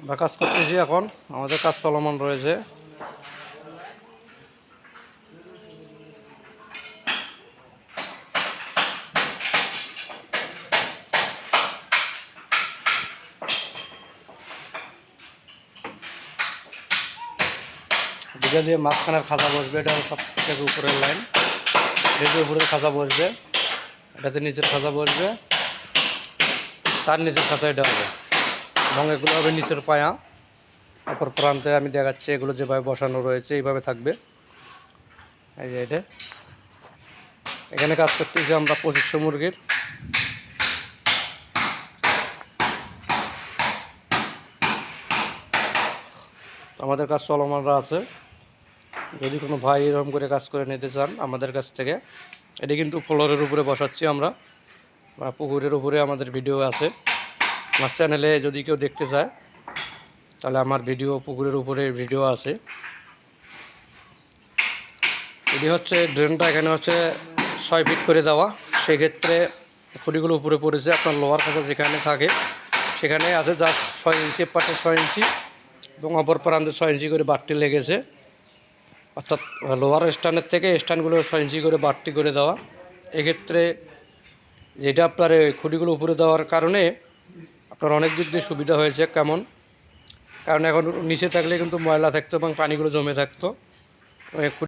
আমরা কাজ করতেছি এখন। আমাদের কাজ চলমান রয়েছে। দিকে দিয়ে মাঝখানের খাঁচা বসবে, এটা সব থেকে উপরের লাইন। এটাতে উপরের খাঁচা বসবে, এটাতে নিচের খাঁচা বসবে, তার নিচের খাঁচা এটা হবে। এবং এগুলো হবে নিচের পায়া, অপর প্রান্তে আমি দেখাচ্ছি এগুলো যেভাবে বসানো রয়েছে, এইভাবে থাকবে। এই যে এটা। এখানে কাজ করতেছি আমরা পঁচিশশো মুরগির। আমাদের কাজ চলমানরা আছে। যদি কোনো ভাই এরকম করে কাজ করে নিতে চান আমাদের কাছ থেকে, এটি কিন্তু ফ্লোরের উপরে বসাচ্ছি আমরা বা পুকুরের উপরে আমাদের ভিডিও আছে। আমার চ্যানেলে যদি কেউ দেখতে চায়, তাহলে আমার ভিডিও, পুকুরের উপরে ভিডিও আছে। এটি হচ্ছে, ড্রেনটা এখানে হচ্ছে ছয় ফিট করে দেওয়া। সেক্ষেত্রে খুঁটিগুলো উপরে পড়েছে, আপনার লোহার কাছে যেখানে থাকে, সেখানে আছে যা ছয় ইঞ্চি পাটে ছয় ইঞ্চি এবং অপর প্রান্তে ছয় ইঞ্চি করে বাড়তি লেগেছে। অর্থাৎ লোহার স্ট্যান্ডের থেকে স্ট্যান্ডগুলো ছয় ইঞ্চি করে বাড়তি করে দেওয়া। এক্ষেত্রে যেটা আপনার এই খুঁটিগুলো উপরে দেওয়ার কারণে আপনার অনেক দিক দিয়ে সুবিধা হয়েছে কেমন? কারণ এখন নিচে থাকলে কিন্তু ময়লা থাকতো এবং পানিগুলো জমে থাকতো।